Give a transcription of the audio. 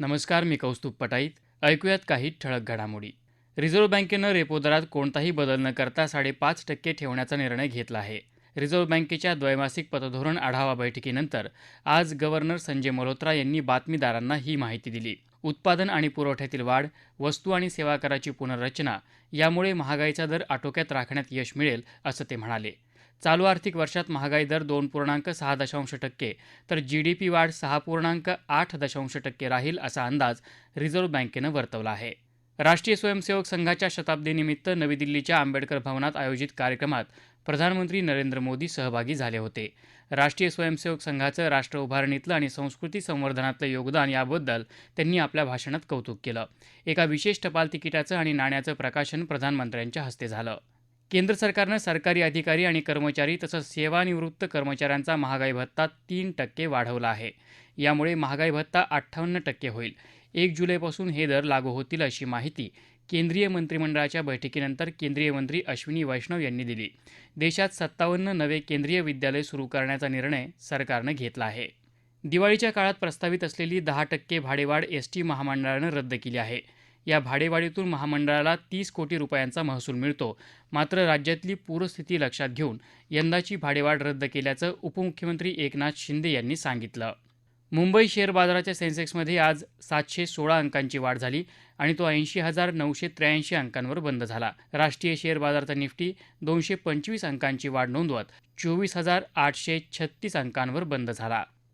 नमस्कार मी कौस्तुभ पटाईत. ऐकूयात काही ठळक घडामोडी. रिझर्व्ह बँकेनं रेपो दरात कोणताही बदल न करता साडेपाच टक्के ठेवण्याचा निर्णय घेतला आहे. रिझर्व्ह बँकेच्या द्वैमासिक पतधोरण आढावा बैठकीनंतर आज गव्हर्नर संजय मल्होत्रा यांनी बातमीदारांना ही माहिती दिली. उत्पादन आणि पुरवठ्यातील वाढ वस्तू आणि सेवा कराची पुनर्रचना यामुळे महागाईचा दर आटोक्यात राखण्यात यश मिळेल असं ते म्हणाले. चालू आर्थिक वर्षात महागाई दर दोन पूर्णांक सहा दशांश टक्के तर जी डी पी वाढ सहा पूर्णांक आठ दशांश टक्के राहील असा अंदाज रिझर्व्ह बँकेनं वर्तवला आहे. राष्ट्रीय स्वयंसेवक संघाच्या शताब्दीनिमित्त नवी दिल्लीच्या आंबेडकर भवनात आयोजित कार्यक्रमात प्रधानमंत्री नरेंद्र मोदी सहभागी झाले होते. राष्ट्रीय स्वयंसेवक संघाचं राष्ट्र उभारणीतलं आणि संस्कृती संवर्धनातलं योगदान याबद्दल त्यांनी आपल्या भाषणात कौतुक केलं. एका विशेष टपाल तिकिटाचं आणि नाण्याचं प्रकाशन प्रधानमंत्र्यांच्या हस्ते झालं. केंद्र सरकारनं सरकारी अधिकारी आणि कर्मचारी तसंच सेवानिवृत्त कर्मचाऱ्यांचा महागाई भत्ता तीन टक्के वाढवला आहे. यामुळे महागाई भत्ता अठ्ठावन्न टक्के होईल. एक जुलैपासून हे दर लागू होतील अशी माहिती केंद्रीय मंत्रिमंडळाच्या बैठकीनंतर केंद्रीय मंत्री अश्विनी वैष्णव यांनी दिली. देशात सत्तावन्न नवे केंद्रीय विद्यालय सुरू करण्याचा निर्णय सरकारनं घेतला आहे. दिवाळीच्या काळात प्रस्तावित असलेली दहा टक्के भाडेवाढ एस टी महामंडळानं रद्द केली आहे. या भाडेवाढीतून महामंडळाला तीस कोटी रुपयांचा महसूल मिळतो. मात्र राज्यातली पूरस्थिती लक्षात घेऊन यंदाची भाडेवाढ रद्द केल्याचं उपमुख्यमंत्री एकनाथ शिंदे यांनी सांगितलं. मुंबई शेअर बाजाराच्या सेन्सेक्समध्ये आज सातशे सोळा अंकांची वाढ झाली आणि तो ऐंशी हजार नऊशे त्र्याऐंशी अंकांवर बंद झाला. राष्ट्रीय शेअर बाजाराचा निफ्टी दोनशे पंचवीस अंकांची वाढ नोंदवत चोवीस हजार आठशे छत्तीस अंकांवर बंद झाला.